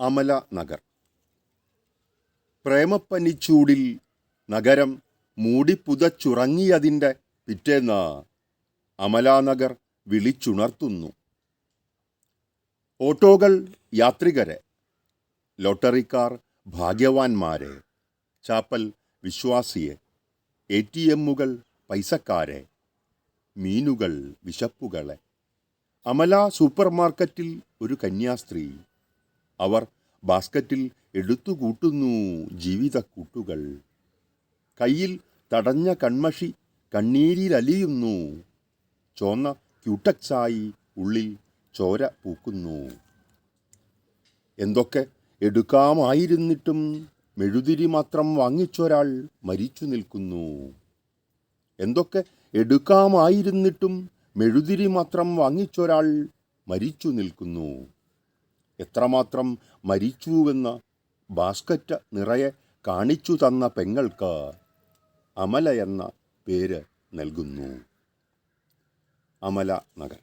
അമല നഗർ. പ്രേമപ്പനിച്ചൂടിൽ നഗരം മൂടിപ്പുതച്ചുറങ്ങിയതിന്റെ പിറ്റേന്ന് അമലാനഗർ വിളിച്ചുണർത്തുന്നു. ഓട്ടോകൾ യാത്രികരെ ലോട്ടറിക്കാർ ഭാഗ്യവാന്മാരെ ചാപ്പൽ വിശ്വാസിയെ എ ടി എമ്മുകൾ പൈസക്കാരെ മീനുകൾ വിശപ്പുകളെ. അമല സൂപ്പർ മാർക്കറ്റിൽ ഒരു കന്യാസ്ത്രീ അവർ ബാസ്ക്കറ്റിൽ എടുത്തുകൂട്ടുന്നു ജീവിതക്കൂട്ടുകൾ. കയ്യിൽ തടഞ്ഞ കൺമഷി കണ്ണീരിലലിയുന്നു. ചോന്ന ക്യൂട്ടക്സായി ഉള്ളിൽ ചോര പൂക്കുന്നു. എന്തൊക്കെ എടുക്കാമായിരുന്നിട്ടും മെഴുതിരി മാത്രം വാങ്ങിച്ചൊരാൾ മരിച്ചു നിൽക്കുന്നു. എന്തൊക്കെ എടുക്കാമായിരുന്നിട്ടും മെഴുതിരി മാത്രം വാങ്ങിച്ചൊരാൾ മരിച്ചു നിൽക്കുന്നു. എത്രമാത്രം മരിച്ചുവെന്ന് ബാസ്ക്കറ്റ് നിറയെ കാണിച്ചു തന്ന പെങ്ങൾക്ക് അമല എന്ന പേര് നൽകുന്നു. അമല നഗർ